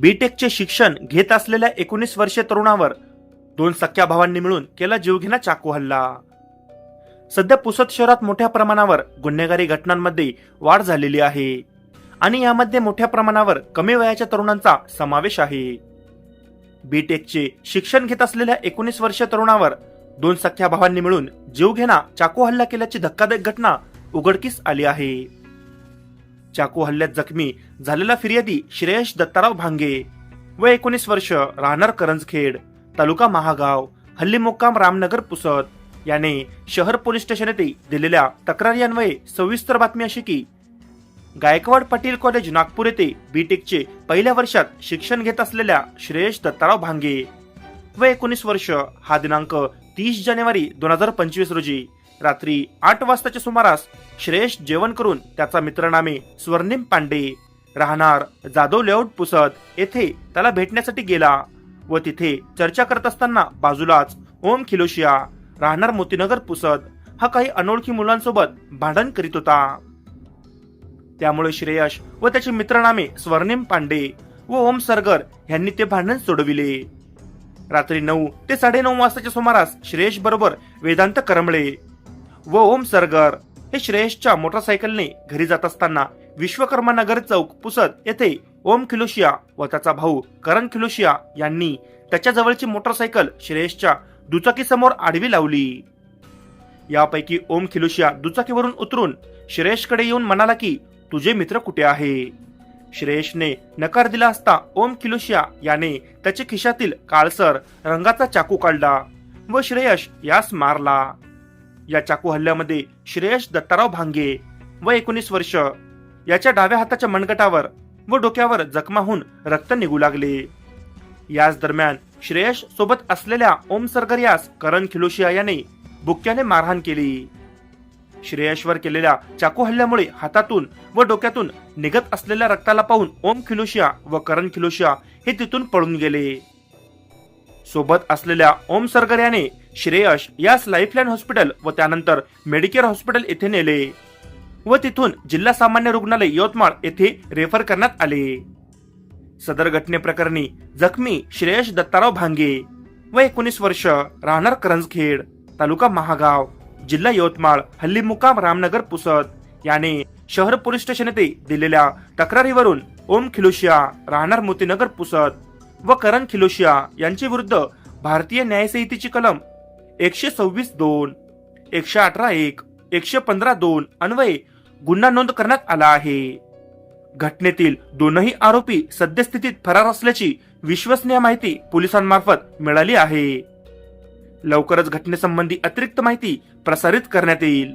बीटेकचे शिक्षण घेत असलेल्या एकोणीस वर्षीय तरुणावर दोन सख्या भावांनी मिळून केला जीवघेणा चाकू हल्ला. सध्या पुसद शहरात मोठ्या प्रमाणावर गुन्हेगारी घटनांमध्ये वाढ झालेली आहे आणि यामध्ये मोठ्या प्रमाणावर कमी वयाच्या तरुणांचा समावेश आहे. बीटेकचे शिक्षण घेत असलेल्या एकोणीस वर्षीय तरुणावर दोन सख्या भावांनी मिळून जीवघेणा चाकू हल्ला केल्याची धक्कादायक घटना उघडकीस आली आहे. चाकू हल्ल्यात जखमी झालेला फिर्यादी श्रेयश दत्ताराव भांगे. व एकोणीस वर्ष राहणार करंजखेड तालुका महागाव हल्ली मुक्काम रामनगर पुसद. याने शहर पोलीस स्टेशन येथे दिलेल्या तक्रारी अन्वये सविस्तर बातमी अशी की गायकवाड पाटील कॉलेज नागपूर येथे बीटेकचे पहिल्या वर्षात शिक्षण घेत असलेल्या श्रेयश दत्ताराव भांगे. व एकोणीस वर्ष हा दिनांक तीस जानेवारी दोन हजार पंचवीस रोजी. रात्री आठ वाजताच्या सुमारास श्रेयश जेवण करून त्याचा मित्रनामे स्वर्णिम पांडे राहणार जाधव लेआउट पुसत येथे त्याला भेटण्यासाठी गेला व तिथे चर्चा करत असताना बाजूलाच ओम खिलोशिया राहणार मोतीनगर पुसत हा काही अनोळखी मुलांसोबत भांडण करीत होता. त्यामुळे श्रेयश व त्याचे मित्रनामे स्वर्णिम पांडे व ओम सरगर यांनी ते भांडण सोडविले. रात्री नऊ ते साडेनऊ वाजताच्या सुमारास श्रेयश बरोबर वेदांत करमळे व ओम सरगर हे श्रेयसच्या मोटरसायकलने घरी जात असताना विश्वकर्मा नगर चौक पुसत येथे ओम खिलोशिया व त्याचा भाऊ करण खिलोशिया यांनी त्याच्या जवळची मोटरसायकल श्रेयसच्या दुचाकीसमोर आडवी लावली. यापैकी ओम खिलोशिया दुचाकीवरून उतरून श्रेयसकडे येऊन म्हणाला की तुझे मित्र कुठे आहे? श्रेयसने नकार दिला असता ओम खिलोशिया याने त्याच्या खिशातील काळसर रंगाचा चाकू काढला व श्रेयस यास मारला. या चाकू हल्ल्यामध्ये श्रेयस दत्ताराव भांगे व एकोणीस वर्ष याच्या डाव्या हाताच्या मनगटावर व डोक्यावर जखमा होऊन रक्त निघू लागले. याच दरम्यान श्रेयस सोबत असलेल्या ओम सरगर यास करण खिलोशिया याने बुक्क्याने मारहाण केली. श्रेयसवर केलेल्या चाकू हल्ल्यामुळे हातातून व डोक्यातून निघत असलेल्या रक्ताला पाहून ओम खिलोशिया व करण खिलोशिया हे तिथून पळून गेले. सोबत असलेल्या ओम सरगर याने श्रेयश यास लाईफलाईन हॉस्पिटल व त्यानंतर मेडिकेअर हॉस्पिटल येथे नेले व तिथून जिल्हा सामान्य रुग्णालय यवतमाळ येथे रेफर करण्यात आले. सदर घटनेप्रकरणी जखमी श्रेयश दत्ताराव भांगे व एकोणीस वर्ष राहणार करंजखेड तालुका महागाव जिल्हा यवतमाळ हल्ली मुकाम रामनगर पुसत याने शहर पोलीस स्टेशन येथे दिलेल्या तक्रारीवरून ओम खिलुशिया राहणार मोतीनगर पुसत व करण खिलोशिया यांचे विरुद्ध भारतीय न्यायसंहितेची कलम एकशे सव्वीस दोन एकशे अठरा एक एकशे पंधरा दोन अन्वये गुन्हा नोंद करण्यात आला आहे. घटनेतील दोनही आरोपी सद्यस्थितीत फरार असल्याची विश्वसनीय माहिती पोलिसांमार्फत मिळाली आहे. लवकरच घटनेसंबंधी अतिरिक्त माहिती प्रसारित करण्यात येईल.